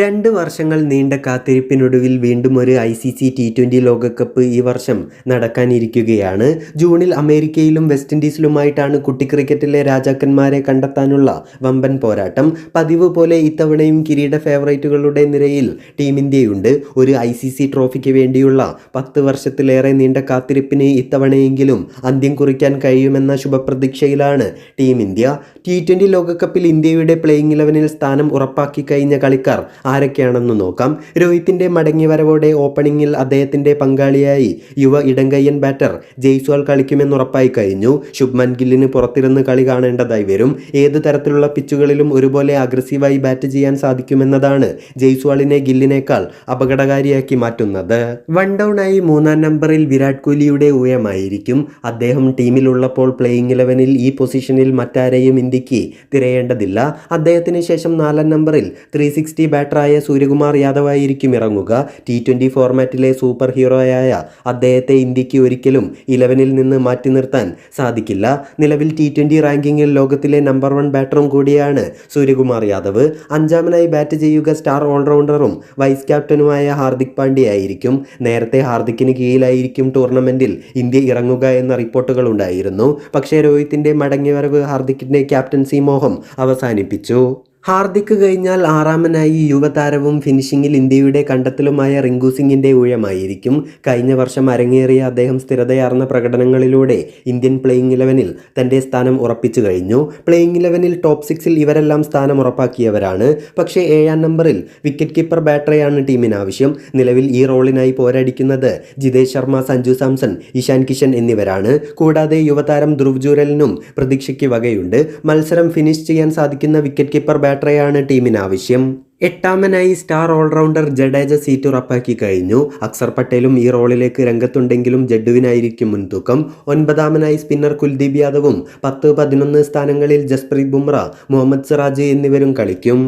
രണ്ട് വർഷങ്ങൾ നീണ്ട കാത്തിരിപ്പിനൊടുവിൽ വീണ്ടും ഒരു ഐ സി സി ടി ട്വന്റി ലോകകപ്പ് ഈ വർഷം നടക്കാനിരിക്കുകയാണ്. ജൂണിൽ അമേരിക്കയിലും വെസ്റ്റ് ഇൻഡീസിലുമായിട്ടാണ് കുട്ടി ക്രിക്കറ്റിലെ രാജാക്കന്മാരെ കണ്ടെത്താനുള്ള വമ്പൻ പോരാട്ടം. പതിവ് പോലെ ഇത്തവണയും കിരീട ഫേവറേറ്റുകളുടെ നിരയിൽ ടീം ഇന്ത്യയുണ്ട്. ഒരു ഐ സി സി ട്രോഫിക്ക് വേണ്ടിയുള്ള പത്ത് വർഷത്തിലേറെ നീണ്ട കാത്തിരിപ്പിന് ഇത്തവണയെങ്കിലും അന്ത്യം കുറിക്കാൻ കഴിയുമെന്ന ശുഭപ്രതീക്ഷയിലാണ് ടീം ഇന്ത്യ. ടി ട്വന്റി ലോകകപ്പിൽ ഇന്ത്യയുടെ പ്ലേയിങ് ഇലവനിൽ സ്ഥാനം ഉറപ്പാക്കി കഴിഞ്ഞ കളിക്കാർ ആരൊക്കെയാണെന്ന് നോക്കാം. രോഹിത്തിന്റെ മടങ്ങിവരവോടെ ഓപ്പണിംഗിൽ അദ്ദേഹത്തിന്റെ പങ്കാളിയായി യുവ ഇടങ്കയ്യൻ ബാറ്റർ ജയ്സ്വാൾ കളിക്കുമെന്ന് ഉറപ്പായി കഴിഞ്ഞു. ശുഭ്മൻ ഗില്ലിന് പുറത്തിരുന്ന് കളി കാണേണ്ടതായി വരും. ഏത് തരത്തിലുള്ള പിച്ചുകളിലും ഒരുപോലെ അഗ്രസീവായി ബാറ്റ് ചെയ്യാൻ സാധിക്കുമെന്നതാണ് ജയ്സ്വാളിനെ ഗില്ലിനേക്കാൾ അപകടകാരിയാക്കി മാറ്റുന്നത്. വൺ ഡൗൺ ആയി മൂന്നാം നമ്പറിൽ വിരാട് കോഹ്ലിയുടെ ഉയമായിരിക്കും അദ്ദേഹം ടീമിലുള്ളപ്പോൾ പ്ലേയിങ് ഇലവനിൽ ഈ പൊസിഷനിൽ മറ്റാരെയും ഇന്ത്യയ്ക്ക് തിരയേണ്ടതില്ല. അദ്ദേഹത്തിന് ശേഷം നാലാം നമ്പറിൽ ത്രീ സിക്സ്റ്റി ബാറ്ററായ സൂര്യകുമാർ യാദവ് ആയിരിക്കും ഇറങ്ങുക ടി ട്വന്റി ഫോർമാറ്റിലെ സൂപ്പർ ഹീറോയായ അദ്ദേഹത്തെ ഇന്ത്യയ്ക്ക് ഒരിക്കലും ഇലവനിൽ നിന്ന് മാറ്റി നിർത്താൻ സാധിക്കില്ല. നിലവിൽ ടി ട്വന്റി റാങ്കിങ്ങിൽ ലോകത്തിലെ നമ്പർ വൺ ബാറ്ററും കൂടിയാണ് സൂര്യകുമാർ യാദവ്. അഞ്ചാമനായി ബാറ്റ് ചെയ്യുക സ്റ്റാർ ഓൾറൗണ്ടറും വൈസ് ക്യാപ്റ്റനുമായ ഹാർദിക് പാണ്ഡ്യ ആയിരിക്കും. നേരത്തെ ഹാർദിക്കിന് കീഴിലായിരിക്കും ടൂർണമെന്റിൽ ഇന്ത്യ ഇറങ്ങുക എന്ന റിപ്പോർട്ടുകൾ ഉണ്ടായിരുന്നു. പക്ഷേ രോഹിത്തിന്റെ മടങ്ങിവരവ് ഹാർദിക്കിന്റെ ക്യാപ്റ്റൻസി മോഹം അവസാനിപ്പിച്ചു. ഹാർദിക് കഴിഞ്ഞാൽ ആറാമനായി യുവതാരവും ഫിനിഷിംഗിൽ ഇന്ത്യയുടെ കണ്ടെത്തലുമായ റിങ്കു സിംഗിന്റെ ഊഴമായിരിക്കും. കഴിഞ്ഞ വർഷം അരങ്ങേറിയ അദ്ദേഹം സ്ഥിരതയാർന്ന പ്രകടനങ്ങളിലൂടെ ഇന്ത്യൻ പ്ലേയിങ് ഇലവനിൽ തന്റെ സ്ഥാനം ഉറപ്പിച്ചു കഴിഞ്ഞു. പ്ലേയിങ് ഇലവനിൽ ടോപ്പ് സിക്സിൽ ഇവരെല്ലാം സ്ഥാനം ഉറപ്പാക്കിയവരാണ്. പക്ഷേ ഏഴാം നമ്പറിൽ വിക്കറ്റ് കീപ്പർ ബാറ്ററെയാണ് ടീമിന് ആവശ്യം നിലവിൽ ഈ റോളിനായി പോരാടിക്കുന്നത് ജിതേഷ് ശർമ്മ സഞ്ജു സാംസൺ ഇഷാൻ കിഷൻ എന്നിവരാണ്. കൂടാതെ യുവതാരം ധ്രുവ് ജൂരലിനും പ്രതീക്ഷയ്ക്ക് വകയുണ്ട്. മത്സരം ഫിനിഷ് ചെയ്യാൻ സാധിക്കുന്ന വിക്കറ്റ് കീപ്പർ ബാറ്ററെയാണ് ടീമിന് ആവശ്യം. എട്ടാമനായി സ്റ്റാർ ഓൾറൗണ്ടർ ജഡേജ സീറ്റ് ഉറപ്പാക്കി കഴിഞ്ഞു. അക്സർ പട്ടേലും ഈ റോളിലേക്ക് രംഗത്തുണ്ടെങ്കിലും ജഡുവിനായിരിക്കും മുൻതൂക്കം. ഒൻപതാമനായി സ്പിന്നർ കുൽദീപ് യാദവും പത്ത് പതിനൊന്ന് സ്ഥാനങ്ങളിൽ ജസ്പ്രീത് ബുംറ മുഹമ്മദ് സിറാജ് എന്നിവരും കളിക്കും.